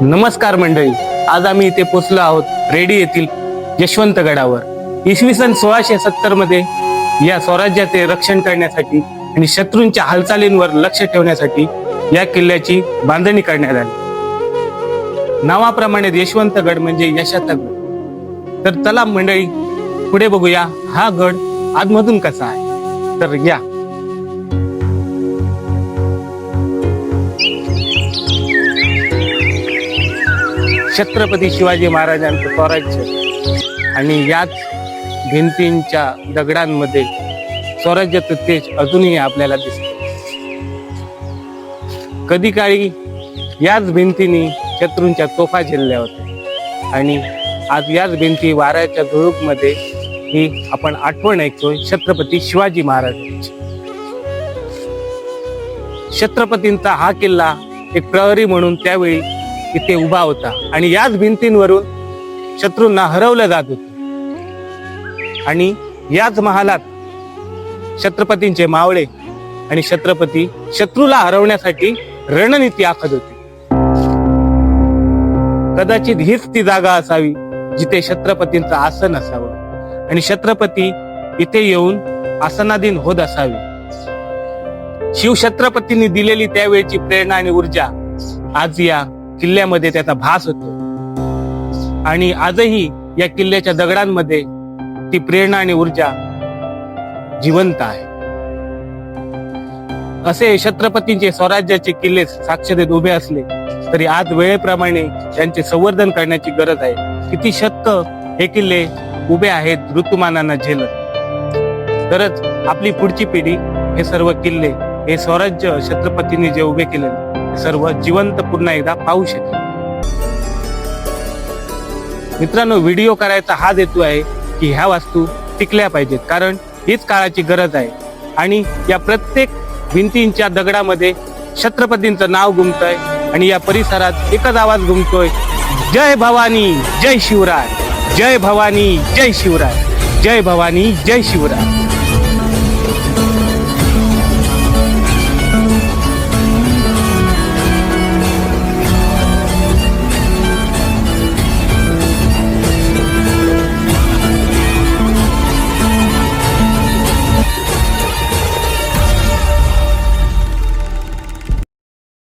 नमस्कार मंडळी. आज आम्ही इथे पोचलो आहोत रेडी येथील यशवंत गडावर इसवी सन सोळाशे सत्तरमध्ये या स्वराज्याचे रक्षण करण्यासाठी आणि शत्रूंच्या हालचालींवर लक्ष ठेवण्यासाठी या किल्ल्याची बांधणी करण्यात आली. नावाप्रमाणे यशवंतगड म्हणजे यशाचा गड तर चला मंडळी पुढे बघूया हा गड आतमधून कसा आहे. तर या. छत्रपती शिवाजी महाराजांचं स्वराज्य. आणि याच भिंतींच्या दगडांमध्ये स्वराज्याचं तेज अजूनही आपल्याला दिसत. कधी काळी याच भिंतीने शत्रूंच्या तोफा झेलल्या होत्या. आणि आज याच भिंती वाऱ्याच्या धुळूकमध्ये ही आपण आठवण ऐकतोय छत्रपती शिवाजी महाराजांची. छत्रपतींचा हा किल्ला एक प्रहरी म्हणून त्यावेळी इथे उभा होता. आणि याच भिंतींवरून शत्रूंना हरवलं जात होत. आणि याच महालात छत्रपतींचे मावळे आणि छत्रपती शत्रूला हरवण्यासाठी रणनीती आखत होते. कदाचित हीच ती जागा असावी जिथे छत्रपतींचं आसन असावं आणि छत्रपती इथे येऊन आसनाधीन होत असावे. शिवछत्रपतींनी दिलेली त्यावेळची प्रेरणा आणि ऊर्जा आज या किल्ल्यामध्ये त्याचा भास होतो. आणि आजही या किल्ल्याच्या दगडांमध्ये ती प्रेरणा आणि ऊर्जा जिवंत आहे. असे छत्रपतींचे स्वराज्याचे किल्ले साक्षरतेत उभे असले तरी आज वेळेप्रमाणे त्यांचे संवर्धन करण्याची गरज आहे. किती शतक हे किल्ले उभे आहेत ऋतुमानांना झेलत. तरच आपली पुढची पिढी हे सर्व किल्ले हे स्वराज्य छत्रपतींनी जे उभे केले सर्व जिवंत पुन्हा एकदा पाहू शकेल. मित्रांनो व्हिडिओ करायचा हा हेतू आहे की ह्या वास्तू टिकल्या पाहिजेत. कारण हीच काळाची गरज आहे. आणि या प्रत्येक भिंतींच्या दगडामध्ये छत्रपतींचं नाव गुमतंय आणि या परिसरात एकच आवाज गुमतोय जय भवानी जय शिवराय जय भवानी जय शिवराय जय भवानी जय शिवराय.